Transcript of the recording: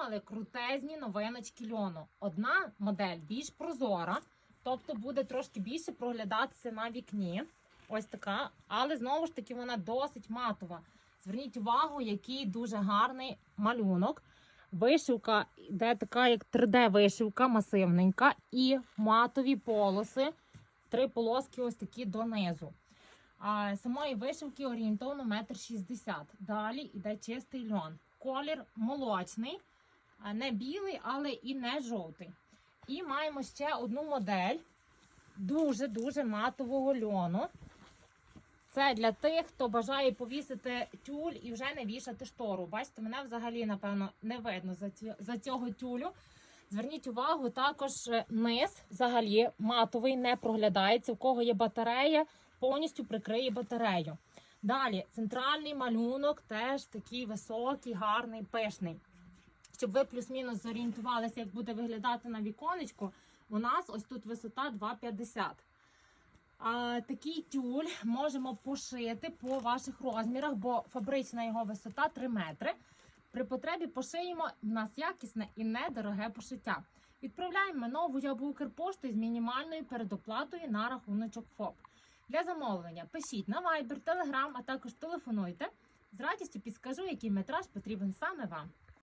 отримали крутезні новиночки льону. Одна модель більш прозора, тобто буде трошки більше проглядатися на вікні. Ось така, але знову ж таки вона досить матова. Зверніть увагу, який дуже гарний малюнок. Вишивка йде така, як 3D-вишивка, масивненька, і матові полоси. Три полоски ось такі донизу. А самої вишивки орієнтовно 1,60 м. Далі йде чистий льон. Колір молочний, не білий, але і не жовтий. І маємо ще одну модель дуже-дуже матового льону. Це для тих, хто бажає повісити тюль і вже не вішати штору. Бачите, мене взагалі, напевно, не видно за, цього тюлю. Зверніть увагу, також е, низ взагалі матовий не проглядається. У кого є батарея, повністю прикриє батарею. Далі центральний малюнок теж такий високий, гарний, пишний. Щоб ви плюс-мінус зорієнтувалися, як буде виглядати на віконечку, у нас ось тут висота 2,50. А, такий тюль можемо пошити по ваших розмірах, бо фабрична його висота 3 метри. При потребі пошиємо в нас якісне і недороге пошиття. Відправляємо нову або Укрпошту з мінімальною передоплатою на рахуночок ФОП. Для замовлення пишіть на Viber, Telegram, а також телефонуйте. З радістю підскажу, який метраж потрібен саме вам.